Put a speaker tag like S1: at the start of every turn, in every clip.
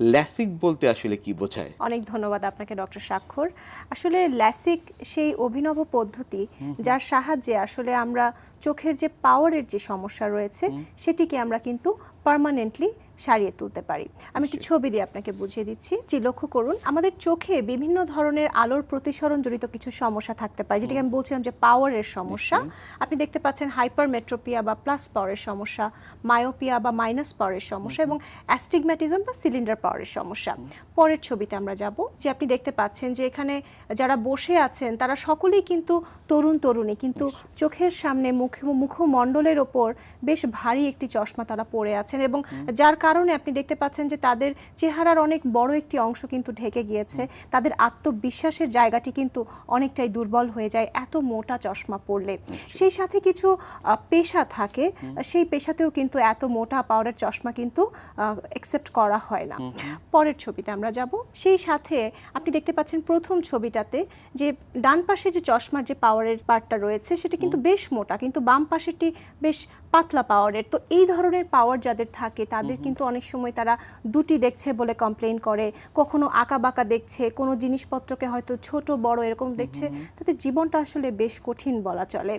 S1: LASIK বলতে আসলে কি বোঝায়?
S2: অনেক ধন্যবাদ আপনাকে ডক্টর স্বাক্ষর। আসলে ল্যাসিক সেই অভিনব পদ্ধতি যার সাহায্যে আসলে আমরা চোখের যে পাওয়ারের যে সমস্যা রয়েছে সেটিকে আমরা কিন্তু পার্মানেন্টলি সারিয়ে তুলতে পারি। আমি একটি ছবি দিয়ে আপনাকে বুঝিয়ে দিচ্ছি। যে লক্ষ্য করুন আমাদের চোখে বিভিন্ন ধরনের আলোর প্রতিসরণ জড়িত কিছু সমস্যা থাকতে পারে যেটাকে আমি বলছিলাম যে পাওয়ারের সমস্যা। আপনি দেখতে পাচ্ছেন হাইপারমেট্রোপিয়া বা প্লাস পাওয়ারের সমস্যা মায়োপিয়া বা মাইনাস পাওয়ারের সমস্যা এবং অ্যাস্টিগম্যাটিজম বা সিলিন্ডার পাওয়ারের সমস্যা। পরের ছবিতে আমরা যাব যে আপনি দেখতে পাচ্ছেন যে এখানে যারা বসে আছেন তারা সকলেই কিন্তু তরুণ তরুণী কিন্তু চোখের সামনে মুখ মুখমণ্ডলের ওপর বেশ ভারী একটি চশমা তারা পরে আছেন এবং যার কারণে আপনি দেখতে পাচ্ছেন যে তাদের চেহারার অনেক বড় একটি অংশ কিন্তু ঢেকে গিয়েছে। তাদের আত্মবিশ্বাসের জায়গাটি কিন্তু অনেকটাই দুর্বল হয়ে যায় এত মোটা চশমা পরলে। সেই সাথে কিছু পেশা থাকে সেই পেশাতেও কিন্তু এত মোটা পাওয়ারের চশমা কিন্তু একসেপ্ট করা হয় না। পরের ছবিতে আমরা যাব। সেই সাথে আপনি দেখতে পাচ্ছেন প্রথম ছবিটাতে যে ডান পাশে যে চশমার যে পাওয়ারের পার্টটা রয়েছে সেটা কিন্তু বেশ মোটা কিন্তু বাম পাশেরটি বেশ পাতলা পাওয়ারের। তো এই ধরনের পাওয়ার যাদের থাকে তাদের কিন্তু অনেক সময় তারা দুটি দেখছে বলে কমপ্লেন করে কখনো আঁকা বাঁকা দেখছে কোনো জিনিসপত্রকে হয়তো ছোট বড় এরকম দেখছে তাদের জীবনটা আসলে বেশ কঠিন বলা চলে।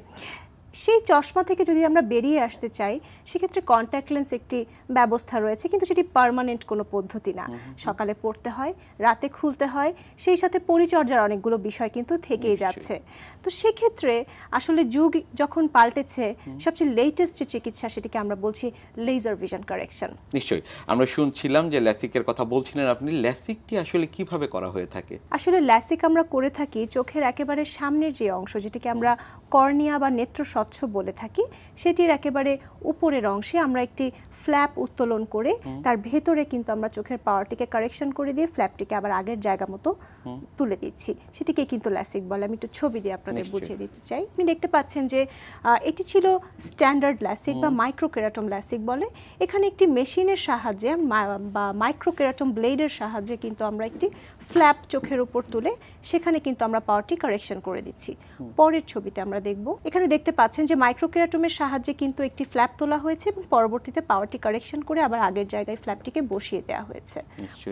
S2: সেই চশমা থেকে যদি আমরা বেরিয়ে আসতে চাই সেক্ষেত্রে কন্ট্যাক্ট লেন্স একটি ব্যবস্থা রয়েছে কিন্তু সেটি পার্মানেন্ট কোনো পদ্ধতি না। সকালে পড়তে হয় রাতে খুলতে হয় সেই সাথে পরিচর্যার অনেকগুলো বিষয় কিন্তু থেকেই যাচ্ছে। তো সেক্ষেত্রে আসলে যুগ যখন পাল্টেছে সবচেয়ে লেটেস্ট যে চিকিৎসা সেটিকে আমরা বলছি লেজার ভিশন কারেকশন
S1: নিশ্চয়ই। আমরা শুনছিলাম যে ল্যাসিকের কথা বলছিলেন আপনি ল্যাসিকটি আসলে কীভাবে করা হয়ে থাকে?
S2: আসলে ল্যাসিক আমরা করে থাকি চোখের একেবারে সামনের যে অংশ যেটিকে আমরা কর্নিয়া বা নেত্র স্বচ্ছ বলে থাকি সেটির একেবারে উপরের অংশে আমরা একটি ফ্ল্যাপ উত্তোলন করে তার ভেতরে কিন্তু আমরা চোখের পাওয়ারটিকে কারেকশন করে দিয়ে ফ্ল্যাপটিকে আবার আগের জায়গা মতো তুলে দিচ্ছি। সেটিকে কিন্তু ল্যাসিক বলে। আমি একটু ছবি দিয়ে আপনাদের বুঝিয়ে দিতে চাই। আপনি দেখতে পাচ্ছেন যে এটি ছিল স্ট্যান্ডার্ড ল্যাসিক বা মাইক্রোকেরাটম ল্যাসিক বলে। এখানে একটি মেশিনের সাহায্যে বা মাইক্রোকেরাটম ব্লেডের সাহায্যে কিন্তু আমরা একটি ফ্ল্যাপ চোখের উপর তুলে সেখানে কিন্তু আমরা পাওয়ারটি কারেকশন করে দিচ্ছি। পরের ছবিতে আমরা দেখব। এখানে দেখতে পাচ্ছেন যে মাইক্রোকেরাটমের সাহায্যে কিন্তু একটি ফ্ল্যাপ তোলা হয়েছে এবং পরবর্তীতে পাওয়ারটি কারেকশন করে আবার আগের জায়গায় ফ্ল্যাপটিকে বসিয়ে দেওয়া হয়েছে।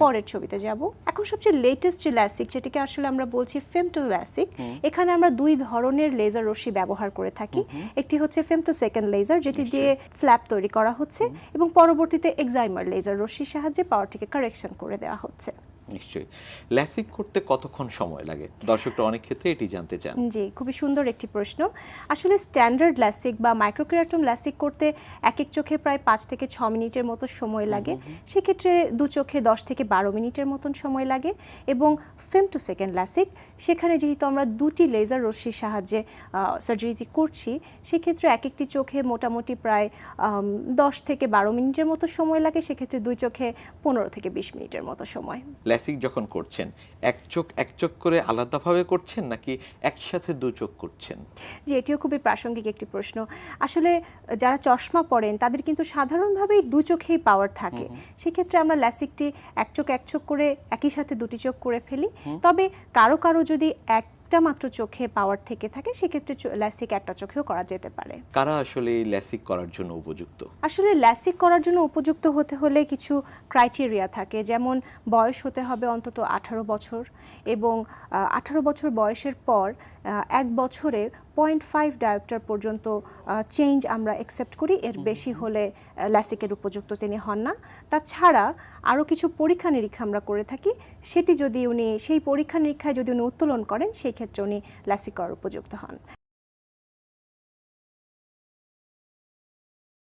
S2: পরের ছবিতে যাব। এখন সবচেয়ে লেটেস্ট যে ল্যাসিক যেটিকে আসলে আমরা বলছি ফেমটো ল্যাসিক এখানে আমরা দুই ধরনের লেজার রশ্মি ব্যবহার করে থাকি। একটি হচ্ছে ফেমটো সেকেন্ড লেজার যেটি দিয়ে ফ্ল্যাপ তৈরি করা হচ্ছে এবং পরবর্তীতে এক্সাইমার লেজার রশ্মির সাহায্যে পাওয়ারটিকে কারেকশন করে দেওয়া হচ্ছে।
S1: নিশ্চয়ই। ল্যাসিক করতে কতক্ষণ সময় লাগে? দর্শকরা অনেক ক্ষেত্রে এটি জানতে চান।
S2: জি খুবই সুন্দর একটি প্রশ্ন। আসলে স্ট্যান্ডার্ড ল্যাসিক বা মাইক্রোকেরাটম ল্যাসিক করতে এক এক চোখে প্রায় পাঁচ থেকে ছ মিনিটের মতো সময় লাগে। সেক্ষেত্রে দু চোখে দশ থেকে বারো মিনিটের মতন সময় লাগে এবং ফেম টু সেকেন্ড ল্যাসিক সেখানে যেহেতু আমরা দুটি লেজার রশ্মির সাহায্যে সার্জারিটি করছি সেক্ষেত্রে এক একটি চোখে মোটামুটি প্রায় দশ থেকে বারো মিনিটের মতো সময় লাগে সেক্ষেত্রে দুই চোখে পনেরো থেকে বিশ মিনিটের মতো সময়।
S1: ল্যাসিক যখন করছেন এক চোখ এক চোখ করে আলাদাভাবে করছেন নাকি একসাথে দু চোখ করছেন?
S2: যে এটিও খুবই প্রাসঙ্গিক একটি প্রশ্ন। আসলে যারা চশমা পরেন তাদের কিন্তু সাধারণভাবেই দু চোখেই পাওয়ার থাকে। সেক্ষেত্রে আমরা ল্যাসিকটি এক চোখ এক চোখ করে একই সাথে দুটি চোখ করে ফেলি। তবে কারও কারও যদি একটা মাত্র চোখে পাওয়ার থেকে থাকে সেক্ষেত্রে ল্যাসিক একটা চোখেও করা যেতে পারে।
S1: কারা আসলে ল্যাসিক করার জন্য উপযুক্ত?
S2: আসলে ল্যাসিক করার জন্য উপযুক্ত হতে হলে কিছু ক্রাইটেরিয়া থাকে যেমন বয়স হতে হবে অন্তত আঠারো বছর এবং আঠারো বছর বয়সের পর এক বছরে পয়েন্ট ফাইভ ডায়োপ্টার পর্যন্ত চেঞ্জ আমরা একসেপ্ট করি। এর বেশি হলে ল্যাসিকের উপযুক্ত তিনি হন না। তাছাড়া আরও কিছু পরীক্ষা নিরীক্ষা আমরা করে থাকি। সেটি যদি উনি সেই পরীক্ষা নিরীক্ষায় যদি উনি উত্তোলন করেন সেই ক্ষেত্রে উনি ল্যাসিক করার উপযুক্ত হন।